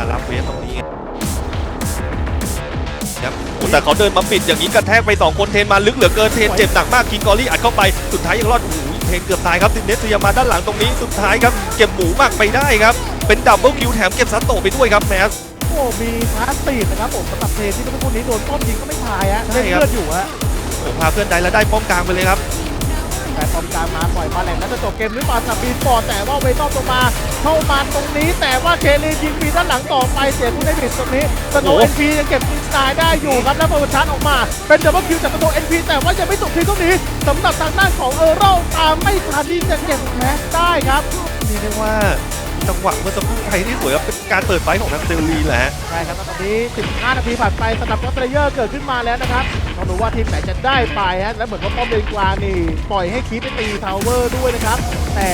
มารับเวสตรงนี้ครับโอ้แต่เขาเดินมาปิดอย่างนี้กระแทกไปสองคนเทนมาลึกเหลือเกินเทนเจ็บหนักมากคิงกอรี่อัดเข้าไปสุดท้ายยังรอดโอ้โหเทนเกือบตายครับตินเนสเซียมาด้านหลังตรงนี้สุดท้ายครับเก็บหมูมากไปได้ครับ เป็นดับเบิลคิวแถมเก็บซัตโตะไปด้วยครับแมสโอ้มีพาสตีฟนะครับผมสำหรับเทนที่เมื่อกี้นี้โดนป้อมยิงก็ไม่ตายฮะใช่เล่นครับเลือดอยู่ฮะโอ้พาเพื่อนได้แล้วได้ป้อมกลางไปเลยครับแต่ป้อมก ลางมาปล่อยมาแหลงแล้วจะจบเกมหรือเปล่าสับบีนปอดแต่ว่าเวนอมลงมาเข้ามาตรงนี้ แต่ว่าเคลียิงปีด้านหลังต่อไปเสียผู้ได้บิดตรงนี้สโนโอ้เอ็นพียังเก็บอิ นสไตล์ได้อยู่ครับแล้วเปิดชาร์จออกมา เป็นดับเบิลคิวจากสโนเอ็นพีแต่ว่ายังไม่จบทีตรงนี้สำหรับทางด้านของเออร์เรลตามไม่ทันที่จะเก็บแคสได้ครับนี่เรียกว่าจังหวะเมื่อสักครู่ไทยที่สวยครับเป็นการเปิดไฟของนักเซลลีแหละฮะใช่ครับแล้วตอนนี้ 15 นาทีผ่านไปสำหรับก็อตเลเยอร์เกิดขึ้นมาแล้วนะครับต้องดูว่าทีมไหนจะได้ไปฮะและเหมือนว่าป้อมเลนกลางนี่ปล่อยให้คีปไปตีทาวเวอร์ด้วยนะครับ แต่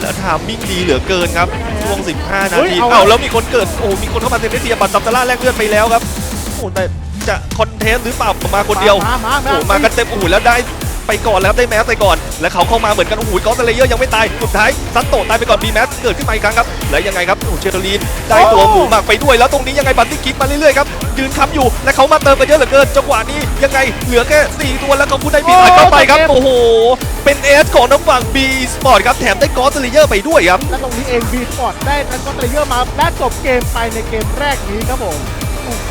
แล้วทามมิ่งดีเหลือเกินครับช่วง 15 นาเฮ้ยทีเอาเอ้าแล้วมีคนเกิดโอ้มีคนเข้ามาเซมเนเซียบัตรซับตาร่าแลกเลือดไปแล้วครับโอ้แต่จะคอนเทนต์หรือเปล่ามาคนเดียวมามา โอ้มากันเต็มโอ้โหแล้วได้ไปก่อนแล้วครับได้แมสไปก่อน แล้วเขาเข้ามาเหมือนกันโอ้โหกอสเลเยอร์ยังไม่ตายสุดท้ายซัตโตะตายไปก่อนมีแมสเกิดขึ้นมาอีกครั้งครับแล้วยังไงครับโอ้เชอร์ลีนได้ตัวหมูหมักไปด้วย แล้วตรงนี้ยังไงบัตตี้คิกมาเรื่อยๆครับยืนค้ำอยู่และเขามาเติมกันเยอะเหลือเกินจังหวะนี้ยังไงเหลือแค่สี่ตัวแล้วเขาพูดได้บีอัดเข้าไปครับโอ้โหเป็นเอสของน้ำฝั่งบีสปอร์ตครับแถมได้กอสเลเยอร์ไปด้วยครับและตรงนี้เองบีสปอร์ตได้ทั้งก็อตเลเยอร์มาและจบเกมไปในเกมแรกนี้ครับผมโอ้โห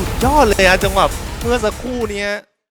สุดยอดเลยอะจังหวะเมื่อสักครู่เนี้ย